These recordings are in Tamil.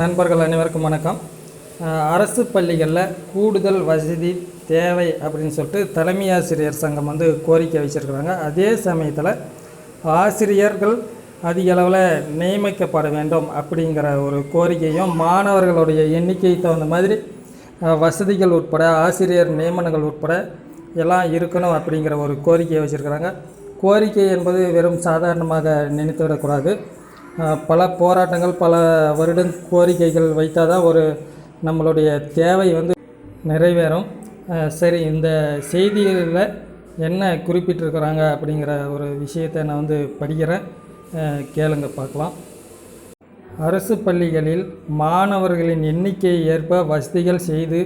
நண்பர்கள் அனைவருக்கும் வணக்கம். அரசு பள்ளிகளில் கூடுதல் வசதி தேவை அப்படின்னு சொல்லிட்டு தலைமை ஆசிரியர் சங்கம் வந்து கோரிக்கை வச்சுருக்குறாங்க. அதே சமயத்தில் ஆசிரியர்கள் அதிக அளவில் நியமிக்கப்பட வேண்டும் அப்படிங்கிற ஒரு கோரிக்கையும் மாணவர்களுடைய எண்ணிக்கைக்கு தகுந்த மாதிரி வசதிகள் உட்பட ஆசிரியர் நியமனங்கள் உட்பட எல்லாம் இருக்கணும் அப்படிங்கிற ஒரு கோரிக்கையை வச்சுருக்கிறாங்க. கோரிக்கை என்பது வெறும் சாதாரணமாக நினைத்து விடக்கூடாது பல போராட்டங்கள் பல வருடம் கோரிக்கைகள் வைத்தால் தான் ஒரு நம்மளுடைய தேவை வந்து நிறைவேறும். சரி இந்த செய்திகளில் என்ன குறிப்பிட்டிருக்கிறாங்க அப்படிங்கிற ஒரு விஷயத்தை நான் வந்து படிக்கிறேன். கேளுங்க பார்க்கலாம். அரசு பள்ளிகளில் மாணவர்களின் எண்ணிக்கையை ஏற்ப வசதிகள் செய்து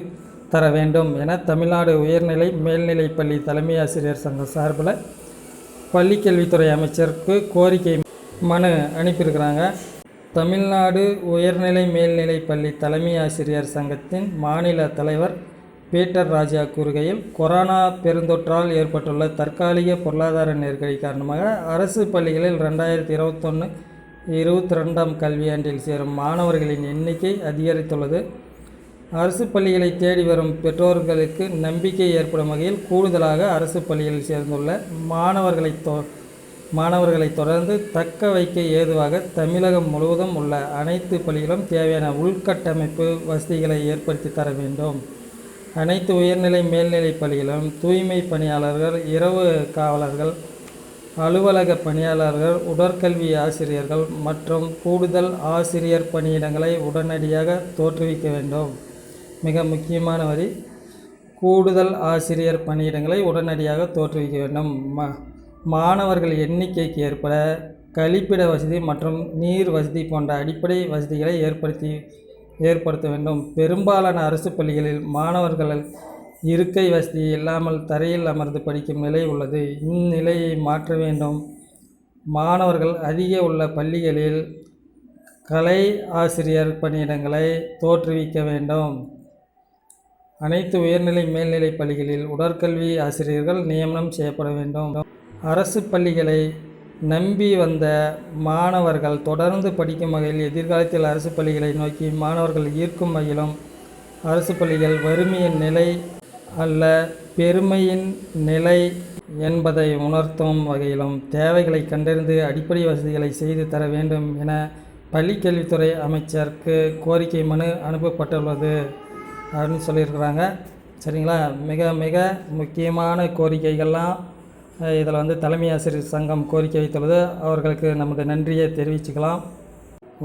தர வேண்டும் என தமிழ்நாடு உயர்நிலை மேல்நிலைப் பள்ளி தலைமை ஆசிரியர் சங்கம் சார்பில் பள்ளிக்கல்வித்துறை அமைச்சருக்கு கோரிக்கை மனு அனுப்பியிருக்கிறாங்க. தமிழ்நாடு உயர்நிலை மேல்நிலை பள்ளி தலைமை ஆசிரியர் சங்கத்தின் மாநில தலைவர் பீட்டர் ராஜா கூறுகையில் கொரோனா பெருந்தொற்றால் ஏற்பட்டுள்ள தற்காலிக பொருளாதார நெருக்கடி காரணமாக அரசு பள்ளிகளில் ரெண்டாயிரத்தி இருபத்தொன்று இருபத்தி ரெண்டாம் கல்வியாண்டில் சேரும் மாணவர்களின் எண்ணிக்கை அதிகரித்துள்ளது. அரசு பள்ளிகளை தேடி வரும் பெற்றோர்களுக்கு நம்பிக்கை ஏற்படும் வகையில் கூடுதலாக அரசு பள்ளிகளில் சேர்ந்துள்ள மாணவர்களை தொ மாணவர்களை தொடர்ந்து தக்க வைக்க ஏதுவாக தமிழகம் முழுவதும் உள்ள அனைத்து பள்ளிகளும் தேவையான உள்கட்டமைப்பு வசதிகளை ஏற்படுத்தி தர வேண்டும். அனைத்து உயர்நிலை மேல்நிலை பள்ளிகளும் தூய்மை பணியாளர்கள் இரவு காவலர்கள் அலுவலக பணியாளர்கள் உடற்கல்வி ஆசிரியர்கள் மற்றும் கூடுதல் ஆசிரியர் பணியிடங்களை உடனடியாக தோற்றுவிக்க வேண்டும். மிக முக்கியமான வரி கூடுதல் ஆசிரியர் பணியிடங்களை உடனடியாக தோற்றுவிக்க வேண்டும். மா மாணவர்கள் எண்ணிக்கைக்கு ஏற்பட கழிப்பிட வசதி மற்றும் நீர் வசதி போன்ற அடிப்படை வசதிகளை ஏற்படுத்தி ஏற்படுத்த வேண்டும். பெரும்பாலான அரசு பள்ளிகளில் மாணவர்கள் இருக்கை வசதி இல்லாமல் தரையில் அமர்ந்து படிக்கும் நிலை உள்ளது. இந்நிலையை மாற்ற வேண்டும். மாணவர்கள் அதிக உள்ள பள்ளிகளில் கலை ஆசிரியர் பணியிடங்களை தோற்றுவிக்க வேண்டும். அனைத்து உயர்நிலை மேல்நிலைப் பள்ளிகளில் உடற்கல்வி ஆசிரியர்கள் நியமனம் செய்யப்பட வேண்டும். அரசு பள்ளிகளை நம்பி வந்த மாணவர்கள் தொடர்ந்து படிக்கும் வகையில் எதிர்காலத்தில் அரசு பள்ளிகளை நோக்கி மாணவர்கள் ஈர்க்கும் வகையிலும் அரசு பள்ளிகள் வறுமையின் நிலை அல்ல பெருமையின் நிலை என்பதை உணர்த்தும் வகையிலும் தேவைகளை கண்டறிந்து அடிப்படை வசதிகளை செய்து தர வேண்டும் என பள்ளிக்கல்வித்துறை அமைச்சருக்கு கோரிக்கை மனு அனுப்பப்பட்டுள்ளது அப்படின்னு சொல்லியிருக்கிறாங்க. சரிங்களா? மிக மிக முக்கியமான கோரிக்கைகள்லாம் இதில் வந்து தலைமை ஆசிரியர் சங்கம் கோரிக்கை வைத்துள்ளது. அவர்களுக்கு நமது நன்றியை தெரிவிச்சுக்கலாம்.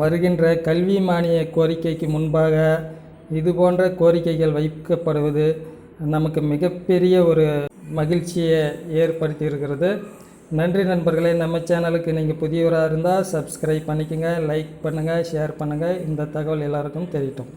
வருகின்ற கல்வி மானிய கோரிக்கைக்கு முன்பாக இது போன்ற கோரிக்கைகள் வைக்கப்படுவது நமக்கு மிகப்பெரிய ஒரு மகிழ்ச்சியை ஏற்படுத்தி இருக்கிறது நன்றி நண்பர்களே நம்ம சேனலுக்கு நீங்கள் புதியவராக இருந்தால் சப்ஸ்கிரைப் பண்ணிக்கோங்க லைக் பண்ணுங்கள் ஷேர் பண்ணுங்கள் இந்த தகவல் எல்லாருக்கும் தெரியட்டும்